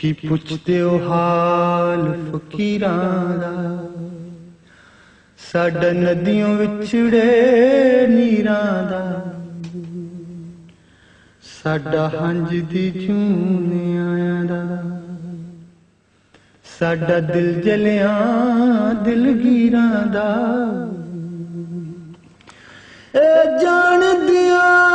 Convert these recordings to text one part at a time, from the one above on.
ਕੀ ਪੁੱਛਦੇ ਹੋ ਹਾਲ ਫਕੀਰਾਂ ਦਾ? ਸਾਡਾ ਨਦੀਆਂ ਵਿਛੜੇ ਨੀਰਾਂ ਦਾ। ਸਾਡਾ ਹੰਝ ਦੀ ਚੂਨੇ ਦਾ। ਸਾਡਾ ਦਿਲ ਜਲਿਆਂ ਦਿਲਗੀਰਾਂ ਦਾ। ਇਹ ਜਾਣਦਿਆਂ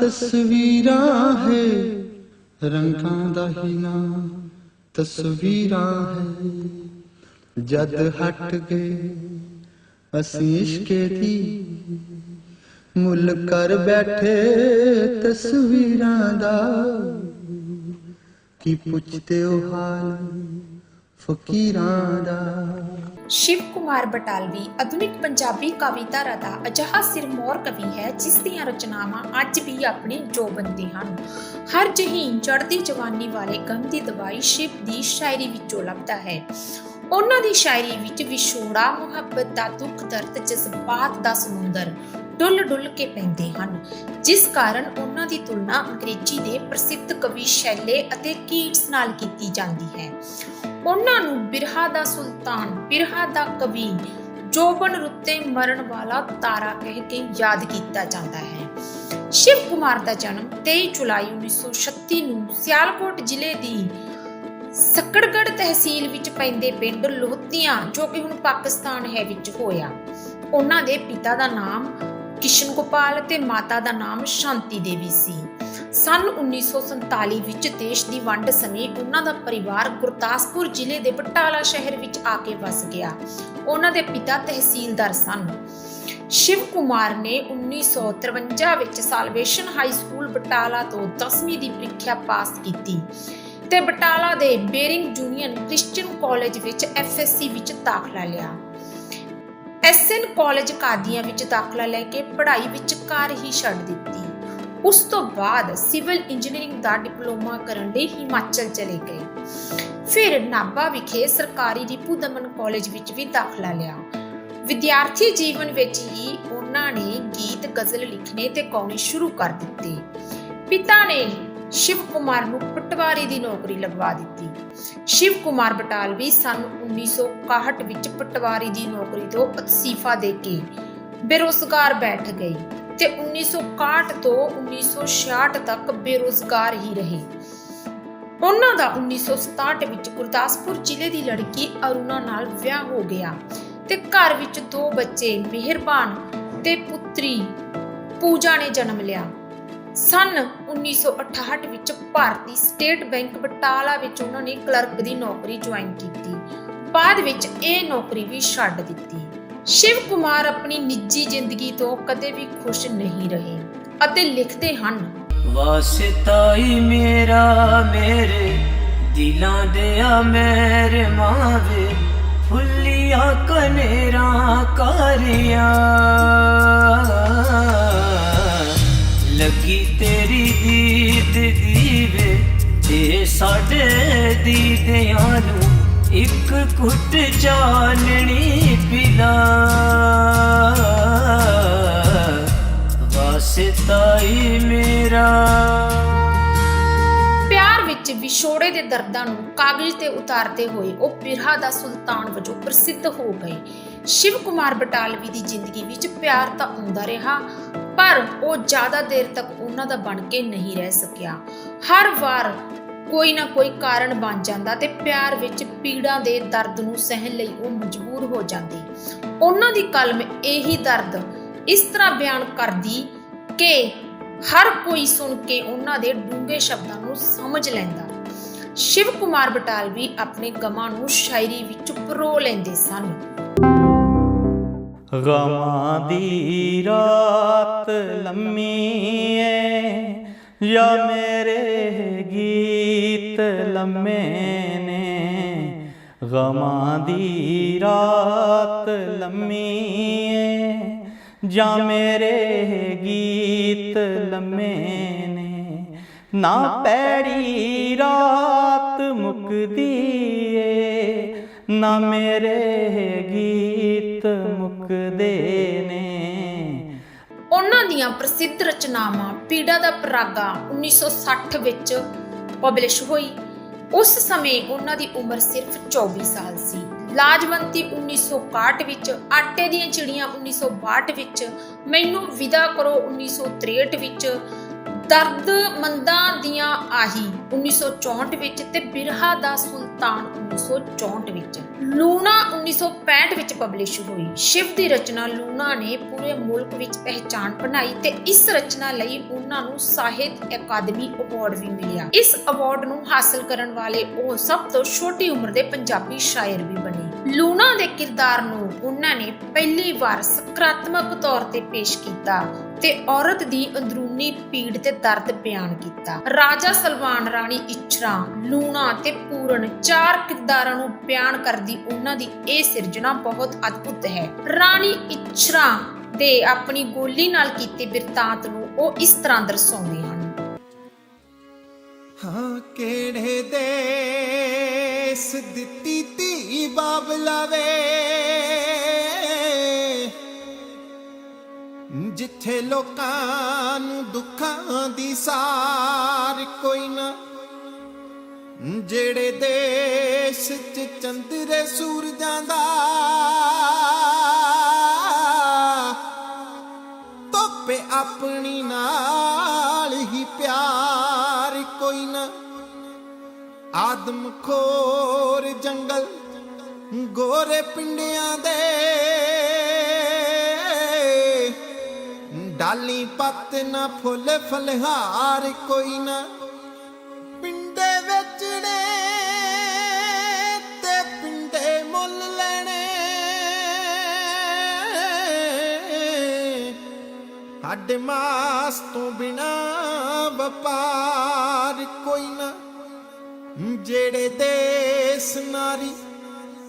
ਤਸਵੀਰਾਂ ਹੈ, ਰੰਗਾਂ ਦਾ ਹੀ ਨਾ ਤਸਵੀਰਾਂ ਹੈ। ਜਦ ਹਟ ਗਏ ਅਸੀਂ ਇਸ਼ਕੇ ਦੀ ਮੁੱਲ ਕਰ ਬੈਠੇ ਤਸਵੀਰਾਂ ਦਾ, ਕੀ ਪੁੱਛਦੇ ਹੋ ਹਾਲ? ਫਕੀਰਾਂ ਦਾ। ਸ਼ਿਵ ਕੁਮਾਰ ਬਟਾਲਵੀ ਆਧੁਨਿਕ ਪੰਜਾਬੀ ਕਵਿਤਾਰਾ ਦਾ ਅਜਿਹਾ ਸਿਰਮੌਰ ਕਵੀ ਹੈ, ਜਿਸ ਦੀਆਂ ਰਚਨਾਵਾਂ ਅੱਜ ਵੀ ਆਪਣੇ ਜੋ ਜੋਬੰਦੇ ਹਨ। ਹਰ ਜਹੀਨ ਚੜ੍ਹਦੀ ਜਵਾਨੀ ਵਾਲੇ ਗਮ ਦੀ ਦਵਾਈ ਸ਼ਿਵ ਦੀ ਸ਼ਾਇਰੀ ਵਿੱਚੋਂ ਲੱਭਦਾ ਹੈ। ਉਹਨਾਂ ਦੀ ਸ਼ਾਇਰੀ ਵਿੱਚ ਵਿਛੋੜਾ ਮੁਹੱਬਤ ਦਾ ਦੁੱਖ ਦਰਦ ਜਜ਼ਬਾਤ ਦਾ ਸਮੁੰਦਰ ਡੁੱਲ ਡੁੱਲ ਕੇ ਪੈਂਦੇ ਹਨ। ਜਿਸ ਕਾਰਨ ਉਹਨਾਂ ਦੀ ਤੁਲਨਾ ਅੰਗਰੇਜ਼ੀ ਦੇ ਪ੍ਰਸਿੱਧ ਕਵੀ ਸ਼ੈਲੇ ਅਤੇ ਕੀਟਸ ਨਾਲ ਕੀਤੀ ਜਾਂਦੀ ਹੈ। ਉਹਨਾਂ ਨੂੰ ਬਿਰਹਾ ਦਾ ਸੁਲਤਾਨ, ਬਿਰਹਾ ਦਾ ਕਵੀ ਜੋਬਨ ਰੁੱਤੇ ਮਰਨ ਵਾਲਾ ਤਾਰਾ ਕਹਿ ਕੇ ਯਾਦ ਕੀਤਾ ਜਾਂਦਾ ਹੈ। ਸ਼ਿਵ ਕੁਮਾਰ ਦਾ ਜਨਮ 23 ਜੁਲਾਈ 1936 ਨੂੰ ਸਿਆਲਕੋਟ ਜ਼ਿਲ੍ਹੇ ਦੀ ਸਕੜਗੜ ਤਹਿਸੀਲ ਵਿੱਚ ਪੈਂਦੇ ਪਿੰਡ ਲੋਹਤੀਆਂ, ਜੋ ਕਿ ਹੁਣ ਪਾਕਿਸਤਾਨ ਹੈ ਵਿੱਚ ਹੋਇਆ। ਉਹਨਾਂ ਦੇ ਪਿਤਾ ਦਾ ਨਾਮ ਕਿਸ਼ਨ ਗੋਪਾਲ ਤੇ ਮਾਤਾ ਦਾ ਨਾਮ ਸ਼ਾਂਤੀ ਦੇਵੀ ਸੀ। ਸਨ 1947 ਵਿੱਚ ਦੇਸ਼ ਦੀ ਵੰਡ ਸਮੇਂ ਉਹਨਾਂ ਦਾ ਪਰਿਵਾਰ ਗੁਰਦਾਸਪੁਰ ਜ਼ਿਲ੍ਹੇ ਦੇ ਬਟਾਲਾ ਸ਼ਹਿਰ ਵਿੱਚ ਆ ਕੇ ਵਸ ਗਿਆ। ਉਹਨਾਂ ਦੇ ਪਿਤਾ ਤਹਿਸੀਲਦਾਰ ਸਨ। ਸ਼ਿਵ ਕੁਮਾਰ ਨੇ 1953 ਵਿੱਚ ਸਾਲਵੇਸ਼ਨ ਹਾਈ ਸਕੂਲ ਬਟਾਲਾ ਤੋਂ 10ਵੀਂ ਦੀ ਪ੍ਰੀਖਿਆ ਪਾਸ ਕੀਤੀ ਤੇ ਬਟਾਲਾ ਦੇ ਬੇਰਿੰਗ ਯੂਨੀਅਨ ਕ੍ਰਿਸਚੀਅਨ ਕਾਲਜ ਵਿੱਚ ਐਫਐਸਸੀ ਵਿੱਚ ਦਾਖਲਾ ਲਿਆ। ਐਸਐਨ ਕਾਲਜ ਕਾਦੀਆਂ ਵਿੱਚ ਦਾਖਲਾ ਲੈ ਕੇ ਪੜ੍ਹਾਈ ਵਿੱਚ ਕਾਰ ਹੀ ਛੱਡ ਦਿੱਤੀ। ਉਸ ਤੋਂ ਬਾਅਦ ਸਿਵਲ ਇੰਜੀਨੀਅਰਿੰਗ ਦਾ ਡਿਪਲੋਮਾ ਕਰਨ ਲਈ ਹਿਮਾਚਲ ਚਲੇ ਗਏ। ਫਿਰ ਨਾਭਾ ਵਿਖੇ ਸਰਕਾਰੀ ਰਿਪੂ ਦਮਨ ਕਾਲਜ ਵਿੱਚ ਵੀ ਦਾਖਲਾ ਲਿਆ। ਵਿਦਿਆਰਥੀ ਜੀਵਨ ਵਿੱਚ ਹੀ ਉਹਨਾਂ ਨੇ ਗੀਤ, ਗਜ਼ਲ ਲਿਖਣੇ ਤੇ ਗਾਉਣੇ ਸ਼ੁਰੂ ਕਰ ਦਿੱਤੇ। ਪਿਤਾ ਨੇ ਸ਼ਿਵ ਕੁਮਾਰ ਨੂੰ ਪਟਵਾਰੀ ਦੀ ਨੌਕਰੀ ਲਗਵਾ ਦਿੱਤੀ। ਸ਼ਿਵ ਕੁਮਾਰ ਬਟਾਲਵੀ ਸਨ 1961 ਵਿੱਚ ਪਟਵਾਰੀ ਦੀ ਨੌਕਰੀ ਤੋਂ ਅਸਤੀਫਾ ਦੇ ਕੇ ਬੇਰੁਜ਼ਗਾਰ ਬੈਠ ਗਏ ਤੇ 1961 ਤੋਂ 1966 ਤੱਕ ਬੇਰੁਜ਼ਗਾਰ ਹੀ ਰਹੇ। ਉਹਨਾਂ ਦਾ 1967 ਵਿੱਚ ਗੁਰਦਾਸਪੁਰ ਜ਼ਿਲ੍ਹੇ ਦੀ ਲੜਕੀ ਅਰੁਣਾ ਨਾਲ ਵਿਆਹ ਹੋ ਗਿਆ ਤੇ ਘਰ ਵਿੱਚ ਦੋ ਬੱਚੇ, ਮਿਹਰਬਾਨ ਤੇ ਪੁੱਤਰੀ ਪੂਜਾ ਨੇ ਜਨਮ ਲਿਆ। ਸਨ 1968 ਵਿੱਚ ਭਾਰਤੀ ਸਟੇਟ ਬੈਂਕ ਬਟਾਲਾ ਵਿੱਚ ਉਹਨਾਂ ਨੇ ਕਲਰਕ ਦੀ ਨੌਕਰੀ ਜੁਆਇਨ ਕੀਤੀ। ਬਾਅਦ ਵਿੱਚ ਇਹ ਨੌਕਰੀ ਵੀ ਛੱਡ ਦਿੱਤੀ। ਸ਼ਿਵ ਕੁਮਾਰ ਆਪਣੀ ਨਿੱਜੀ ਜ਼ਿੰਦਗੀ ਤੋਂ ਕਦੇ ਵੀ ਖੁਸ਼ ਨਹੀਂ ਰਹੇ ਅਤੇ ਲਿਖਦੇ ਹਨ ਵਾਸਤਾ ਮੇਰਾ ਮੇਰੇ, ਦਿਲਾਂ ਦੇ ਆ ਮੇਰੇ ਮਾਵੇ, ਫੁੱਲੀਆਂ ਕਨੇਰਾਂ ਕਾਰੀਆਂ। ਦੀਦਿਆਂ ਨੂੰ ਇੱਕ ਕੁੱਟ ਚਾਨਣੀ ਪਿਲਾ। ਵਾਸਤਾ ਮੇਰਾ। ਪਿਆਰ ਵਿੱਚ ਵਿਛੋੜੇ ਦੇ ਦਰਦਾਂ ਨੂੰ ਕਾਗਜ਼ ਤੇ ਉਤਾਰਦੇ ਹੋਏ ਉਹ ਬਿਰਹਾ ਦਾ ਸੁਲਤਾਨ ਵਜੋਂ ਪ੍ਰਸਿੱਧ ਹੋ ਗਏ। ਸ਼ਿਵ ਕੁਮਾਰ ਬਟਾਲਵੀ ਦੀ ਜ਼ਿੰਦਗੀ ਵਿੱਚ ਪਿਆਰ ਤਾਂ ਆਉਂਦਾ ਰਿਹਾ, ਪਰ ਉਹ ਜ਼ਿਆਦਾ ਦੇਰ ਤੱਕ ਉਹਨਾਂ ਦਾ ਬਣ ਕੇ ਨਹੀਂ ਰਹਿ ਸਕਿਆ। ਹਰ ਵਾਰ ਕੋਈ ਨਾ ਕੋਈ ਕਾਰਨ ਬਣ ਜਾਂਦਾ ਤੇ ਪਿਆਰ ਵਿੱਚ ਪੀੜਾਂ ਦੇ ਦਰਦ ਨੂੰ ਸਹਿਣ ਲਈ ਉਹ ਮਜਬੂਰ ਹੋ ਜਾਂਦੀ। ਉਹਨਾਂ ਦੀ ਕਲਮ ਇਹੀ ਦਰਦ ਇਸ ਤਰ੍ਹਾਂ ਬਿਆਨ ਕਰਦੀ ਕਿ ਹਰ ਕੋਈ ਸੁਣ ਕੇ ਉਹਨਾਂ ਦੇ ਡੂੰਘੇ ਸ਼ਬਦਾਂ ਨੂੰ ਸਮਝ ਲੈਂਦਾ। ਸ਼ਿਵ ਕੁਮਾਰ ਬਟਾਲਵੀ ਆਪਣੇ ਗਮਾਂ ਨੂੰ ਸ਼ਾਇਰੀ ਵਿੱਚ ਪਰੋ ਲੈਂਦੇ ਸਨ। ਗਮਾਂ ਦੀ ਰਾਤ ਲੰਮੀ ਏ ਜਾਂ ਮੇਰੇ ਗੀਤ ਲੰਮੇ ਨੇ ਗਮਾਂ ਦੀ ਰਾਤ ਲੰਮੀ ਏ, ਜਾਂ ਮੇਰੇ ਗੀਤ ਲੰਮੇ ਨੇ। ਨਾ ਪੈੜੀ ਰਾਤ ਮੁਕਦੀ ਏ, ਨਾ ਮੇਰੇ ਗੀਤ ਮੁੱਕਦੇ ਉਹਨਾਂ ਦੀਆਂ ਪ੍ਰਸਿੱਧ ਰਚਨਾਵਾਂ ਪੀੜਾ ਦਾ ਪਰਾਗਾ 1960 ਵਿੱਚ ਪਬਲਿਸ਼ ਹੋਈ। ਉਸ ਸਮੇਂ ਉਹਨਾਂ ਦੀ ਉਮਰ ਸਿਰਫ 24 ਸਾਲ ਸੀ। ਲਾਜਵੰਤੀ 1961 ਵਿੱਚ, ਆਟੇ ਦੀਆਂ ਚਿੜੀਆਂ 1962 ਵਿੱਚ, ਮੈਨੂੰ ਵਿਦਾ ਕਰੋ 1963 ਵਿੱਚ ਦਰਦ ਮੰਦਾਂ ਦੀਆਂ ਆਹੀ 1964 ਵਿੱਚ ਤੇ ਬਿਰਹਾ ਦਾ ਸੁਲਤਾਨ 1964 ਵਿੱਚ। ਲੂਣਾ 1965 ਵਿੱਚ ਪਬਲਿਸ਼ ਹੋਈ। ਸ਼ਿਵ ਦੀ ਰਚਨਾ ਲੂਣਾ ਨੇ ਪੂਰੇ ਮੁਲਕ ਵਿੱਚ ਪਹਿਚਾਣ ਬਣਾਈ ਤੇ ਇਸ ਰਚਨਾ ਲਈ ਉਹਨਾਂ ਨੂੰ ਸਾਹਿਤ ਅਕਾਦਮੀ ਅਵਾਰਡ ਵੀ ਮਿਲਿਆ। ਇਸ ਅਵਾਰਡ ਨੂੰ ਹਾਸਲ ਕਰਨ ਵਾਲੇ ਉਹ ਸਭ ਤੋਂ ਛੋਟੀ ਉਮਰ ਦੇ ਪੰਜਾਬੀ ਸ਼ਾਇਰ ਵੀ ਬਣੇ। ਲੂਣਾ ਦੇ ਕਿਰਦਾਰ ਨੂੰ ਉਹਨਾਂ ਨੇ ਪਹਿਲੀ ਵਾਰ ਸਕਾਰਾਤਮਕ ਤੌਰ ਤੇ ਪੇਸ਼ ਕੀਤਾ ਤੇ ਔਰਤ ਦੀ ਅੰਦਰੂਨੀ ਪੀੜ ਤੇ ਦਰਦ ਬਿਆਨ ਕੀਤਾ। ਰਾਜਾ ਸਲਵਾਨ ਰਾਣੀ ਇਚਰਾ ਲੂਣਾ ਤੇ ਪੂਰਨ ਚਾਰ ਕਿਰਦਾਰਾਂ ਨੂੰ ਬਿਆਨ ਕਰਦੀ ਉਹਨਾਂ ਦੀ ਇਹ ਸਿਰਜਣਾ ਬਹੁਤ ਅਦਭੁਤ ਹੈ। ਰਾਣੀ ਇਚਰਾ ਦੇ ਆਪਣੀ ਗੋਲੀ ਨਾਲ ਕੀਤੇ ਬਿਰਤਾਂਤ ਨੂੰ ਉਹ ਇਸ ਤਰ੍ਹਾਂ ਦਰਸਾਉਂਦੇ ਹਨ। ਹਾਂ, ਕਿਹੜੇ ਦੇਸ ਦਿੱਤੀ ਧੀ ਬਾਬਲਾ ਵੇ? ਜਿੱਥੇ ਲੋਕਾਂ ਨੂੰ ਦੁੱਖਾਂ ਦੀ ਸਾਰ ਕੋਈ ਨਾ, ਜਿਹੜੇ ਦੇਸ਼ ਚ ਚੰਦਰੇ ਸੂਰਜਾਂ ਦਾ ਤੋਪੇ ਆਪਣੀ ਨਾਲ ਹੀ ਪਿਆਰ ਕੋਈ ਨਾ। ਆਦਮ ਖੋਰ ਜੰਗਲ, ਗੋਰੇ ਪਿੰਡਿਆਂ ਦੇ ਡਾਲੀ ਪੱਤ ਨਾ ਫੁੱਲ ਫਲਹਾਰ ਕੋਈ ਨਾ। ਪਿੰਡੇ ਵੇਚਣੇ ਤੇ ਪਿੰਡੇ ਮੁੱਲ ਲੈਣੇ। ਹੱਡ ਮਾਸ ਤੋਂ ਬਿਨਾ ਵਪਾਰ ਕੋਈ ਨਾ। ਜਿਹੜੇ ਦੇਸ ਨਾਰੀ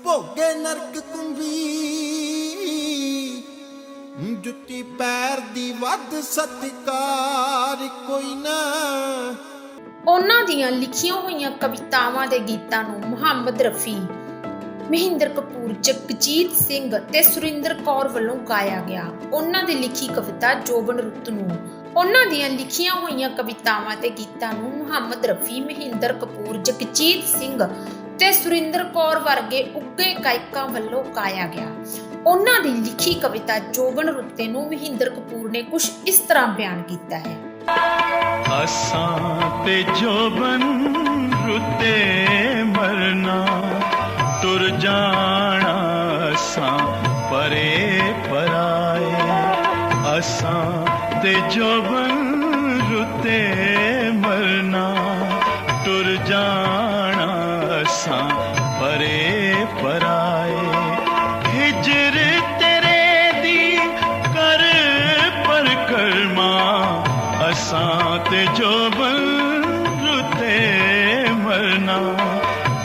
ਭੋਗੇ ਨਰਕ ਕੁੰਭੀ ਜੁੱਤੀ ਪੈਰ ਦੀ ਵੱਧ ਸਤਿਕਾਰ ਕੋਈ ਨਾ। ਉਹਨਾਂ ਦੀਆਂ ਲਿਖੀਆਂ ਹੋਈਆਂ ਕਵਿਤਾਵਾਂ ਦੇ ਗੀਤਾਂ ਨੂੰ ਮੁਹੰਮਦ ਰਫੀ, ਮਹਿੰਦਰ ਕਪੂਰ, ਜਗਜੀਤ ਸਿੰਘ ਤੇ ਸੁਰਿੰਦਰ ਕੌਰ ਵੱਲੋਂ ਗਾਇਆ ਗਿਆ। ਉਹਨਾਂ ਦੀ ਲਿਖੀ ਕਵਿਤਾ ਜੋਬਨ ਰੁੱਤ ਨੂੰ। ਉਹਨਾਂ ਦੀਆਂ ਲਿਖੀਆਂ ਹੋਈਆਂ ਕਵਿਤਾਵਾਂ ਤੇ ਗੀਤਾਂ ਨੂੰ ਮੁਹੰਮਦ ਰਫੀ, ਮਹਿੰਦਰ ਕਪੂਰ, ਜਗਜੀਤ ਸਿੰਘ ਤੇ ਸੁਰਿੰਦਰ ਕੌਰ ਵਰਗੇ ਉੱਗੇ ਗਾਇਕਾਂ ਵੱਲੋਂ ਗਾਇਆ ਗਿਆ। ਉਹਨਾਂ ਦੀ ਲਿਖੀ ਕਵਿਤਾ ਜੋਬਨ ਰੁੱਤੇ ਨੂੰ ਮਹਿੰਦਰ ਕਪੂਰ ਨੇ ਕੁਝ ਇਸ ਤਰ੍ਹਾਂ ਬਿਆਨ ਕੀਤਾ ਹੈ। ਅਸਾਂ ਤੇ ਜੋਬਨ ਰੁੱਤੇ ਮਰਨਾ ਤੁਰ ਜਾਣਾ ਅਸਾਂ ਪਰੇ ਪਰਾਏ। ਅਸਾਂ ਤੇ ਜੋਬਨ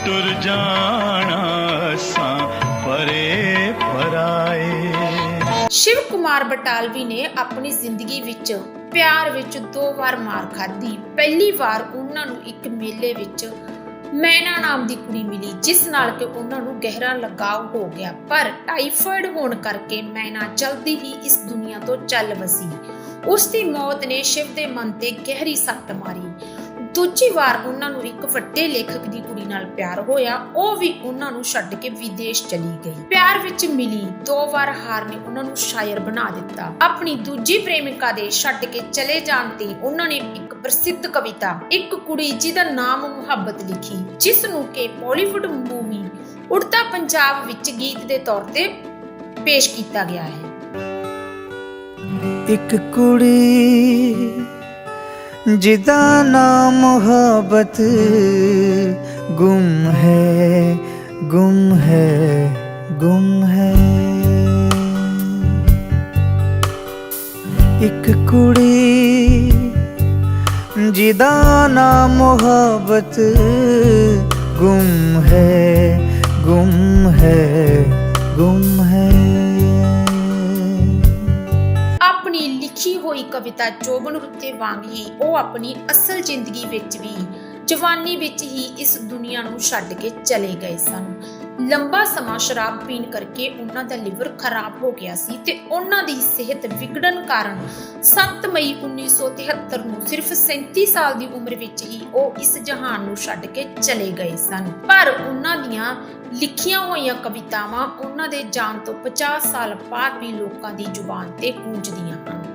ਤੁਰ ਜਾਣਾ ਅਸਾਂ ਪਰੇ ਪਰਾਏ। ਸ਼ਿਵ ਕੁਮਾਰ ਬਟਾਲਵੀ ਨੇ ਆਪਣੀ ਜ਼ਿੰਦਗੀ ਵਿੱਚ, ਪਿਆਰ ਵਿੱਚ ਦੋ ਵਾਰ ਮਾਰ ਖਾਧੀ। ਪਹਿਲੀ ਵਾਰ ਉਹਨਾਂ ਨੂੰ ਇੱਕ ਮੇਲੇ ਵਿੱਚ ਮੈਨਾ ਨਾਮ ਦੀ ਕੁੜੀ ਮਿਲੀ, ਜਿਸ ਨਾਲ ਕਿ ਉਹਨਾਂ ਨੂੰ ਗਹਿਰਾ ਲਗਾਵ ਹੋ ਗਿਆ। ਪਰ ਟਾਈਫਾਇਡ ਹੋਣ ਕਰਕੇ ਮੈਨਾ ਜਲਦੀ ਹੀ ਇਸ ਦੁਨੀਆ ਤੋਂ ਚੱਲ ਵਸੀ। ਉਸ ਦੀ ਮੌਤ ਨੇ ਸ਼ਿਵ ਦੇ ਮਨ ਤੇ ਗਹਿਰੀ ਸੱਟ ਮਾਰੀ। ਦੂਜੀ ਵਾਰ ਉਹਨਾਂ ਨੂੰ ਇੱਕ ਵੱਡੇ ਲੇਖਕ ਦੀ ਕੁੜੀ ਨਾਲ ਪਿਆਰ ਹੋਇਆ, ਉਹ ਵੀ ਉਹਨਾਂ ਨੂੰ ਛੱਡ ਕੇ ਵਿਦੇਸ਼ ਚਲੀ ਗਈ। ਪਿਆਰ ਵਿੱਚ ਮਿਲੀ, ਦੋ ਵਾਰ ਹਾਰ ਨੇ ਉਹਨਾਂ ਨੂੰ ਸ਼ਾਇਰ ਬਣਾ ਦਿੱਤਾ। ਆਪਣੀ ਦੂਜੀ ਪ੍ਰੇਮਿਕਾ ਦੇ ਛੱਡ ਕੇ ਚਲੇ ਜਾਣ ਤੇ ਉਹਨਾਂ ਨੇ ਇੱਕ ਪ੍ਰਸਿੱਧ ਕਵਿਤਾ, ਇੱਕ ਕੁੜੀ ਜਿਹਦਾ ਨਾਮ ਮੁਹੱਬਤ ਲਿਖੀ ਜਿਸ ਨੂੰ ਕਿ ਬਾਲੀਵੁੱਡ ਮੂਵੀ ਉੜਤਾ ਪੰਜਾਬ ਵਿੱਚ ਗੀਤ ਦੇ ਤੌਰ ਤੇ ਪੇਸ਼ ਕੀਤਾ ਗਿਆ ਹੈ। ਇੱਕ ਕੁੜੀ ਜਿਹਦਾ ਨਾਮ ਮੁਹੱਬਤ ਗੁੰਮ ਹੈ ਗੁੰਮ ਹੈ ਗੁੰਮ ਹੈ। ਇੱਕ ਕੁੜੀ ਜਿਹਦਾ ਨਾਮ ਮੁਹੱਬਤ ਗੁੰਮ ਹੈ ਗੁੰਮ ਹੈ ਗੁੰਮ ਹੈ। ਆਪਣੀ ਲਿਖੀ ਹੋਈ ਕਵਿਤਾ ਜੋਬਨ ਰੁੱਤੇ ਵਾਂਗ। ਹੀ ਉਹ ਆਪਣੀ ਅਸਲ ਜ਼ਿੰਦਗੀ ਵਿੱਚ ਵੀ ਜਵਾਨੀ ਵਿੱਚ ਹੀ ਇਸ ਦੁਨੀਆ ਨੂੰ ਛੱਡ ਕੇ ਚਲੇ ਗਏ ਸਨ। ਲੰਬਾ ਸਮਾਂ ਸ਼ਰਾਬ ਪੀਣ ਕਰਕੇ ਉਹਨਾਂ ਦਾ ਲਿਵਰ ਖਰਾਬ ਹੋ ਗਿਆ ਸੀ ਤੇ ਉਹਨਾਂ ਦੀ ਸਿਹਤ ਵਿਗੜਨ ਕਾਰਨ 7 ਮਈ 1973 ਨੂੰ ਸਿਰਫ 37 ਸਾਲ ਦੀ ਉਮਰ ਵਿੱਚ ਹੀ ਉਹ ਇਸ ਜਹਾਨ ਨੂੰ ਛੱਡ ਕੇ ਚਲੇ ਗਏ ਸਨ। ਪਰ ਉਹਨਾਂ ਦੀਆਂ ਲਿਖੀਆਂ ਹੋਈਆਂ ਕਵਿਤਾਵਾਂ ਉਹਨਾਂ ਦੇ ਜਾਣ ਤੋਂ 50 ਸਾਲ ਬਾਅਦ ਵੀ ਲੋਕਾਂ ਦੀ ਜ਼ੁਬਾਨ ਤੇ ਗੂੰਜਦੀਆਂ ਹਨ।